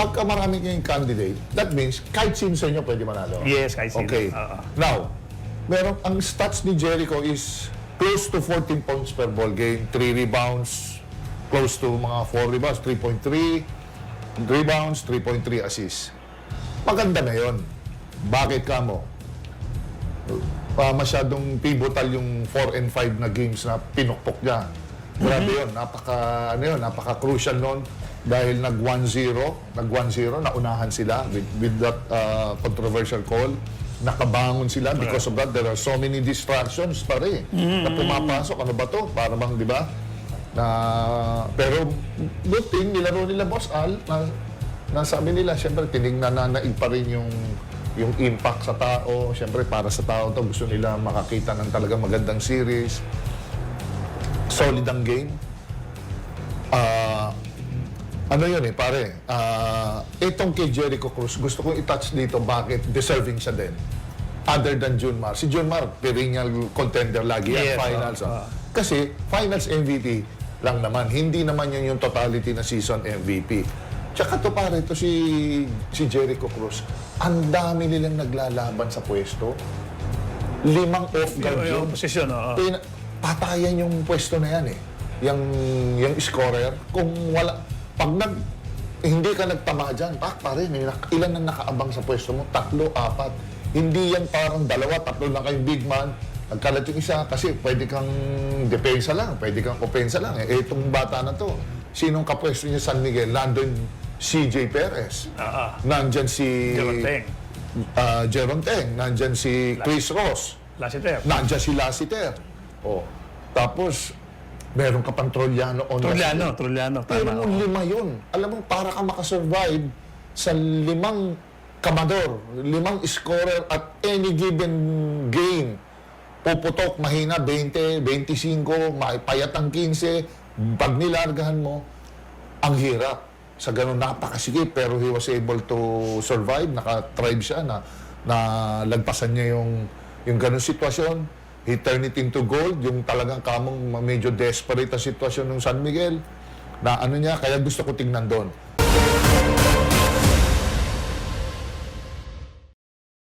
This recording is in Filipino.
pagka marami kayong candidate, that means kahit sino sa inyo pwede manalo. Yes, kahit sino. Okay. Oo. Now, meron, ang stats ni Jericho is close to 14 points per ball game, 3 rebounds, close to mga 4 rebounds, 3.3 rebounds, 3.3 assists. Maganda na yon. Bakit ka mo? pa masyadong pivotal yung 4 and 5 na games na pinukpok niya. Grabe yun, napaka, ano yun, napaka crucial nun dahil nag 1-0, nag 1-0, naunahan sila with, with that uh, controversial call. Nakabangon sila because of that. There are so many distractions pa rin na pumapasok. Ano ba to? Para bang, di ba? Na, pero good thing, nilaro nila Boss Al, na, na sabi nila, syempre, tinignan na naig pa rin yung yung impact sa tao. Siyempre, para sa tao to gusto nila makakita ng talagang magandang series. Solid ang game. Ah, ano yun eh, pare? Ah, itong kay Jericho Cruz, gusto kong i-touch dito bakit deserving siya din. Other than Junmar. Si Junmar, perennial contender lagi yan, Yes, finals. ah, ah. Kasi, finals MVP lang naman. Hindi naman yun yung totality na season MVP. Tsaka to pare, to si, si Jericho Cruz, ang dami nilang naglalaban sa pwesto. Limang off-guard yun. yung posisyon, oo. Pina- patayan yung pwesto na yan eh. Yung, yung scorer. Kung wala, pag nag, hindi ka nagtama dyan, pak may nak- ilan ang nakaabang sa pwesto mo? Tatlo, apat. Hindi yan parang dalawa, tatlo lang kayong big man. Nagkalat yung isa kasi pwede kang depensa lang, pwede kang opensa lang. Eh, itong bata na to, sinong kapwesto niya San Miguel? Nandun CJ Perez. Oo. Nandyan si... Jeronteng. Uh, Jeron Teng. Nandyan si Chris Ross. Lassiter. Nandiyan si Lassiter. Oh. Tapos, meron ka pang Trollano on field. Truliano. Pero Tama. nung lima yun, alam mo, para ka makasurvive sa limang kamador, limang scorer at any given game. Puputok, mahina, 20, 25, payat ang 15. Pag nilargahan mo, ang hirap. Sa ganun, napakasigit. Pero he was able to survive. Naka-thrive siya na, na lagpasan niya yung, yung ganun sitwasyon. He turned it into gold. Yung talagang kamong medyo desperate ang sitwasyon ng San Miguel. Na ano niya, kaya gusto ko tingnan doon.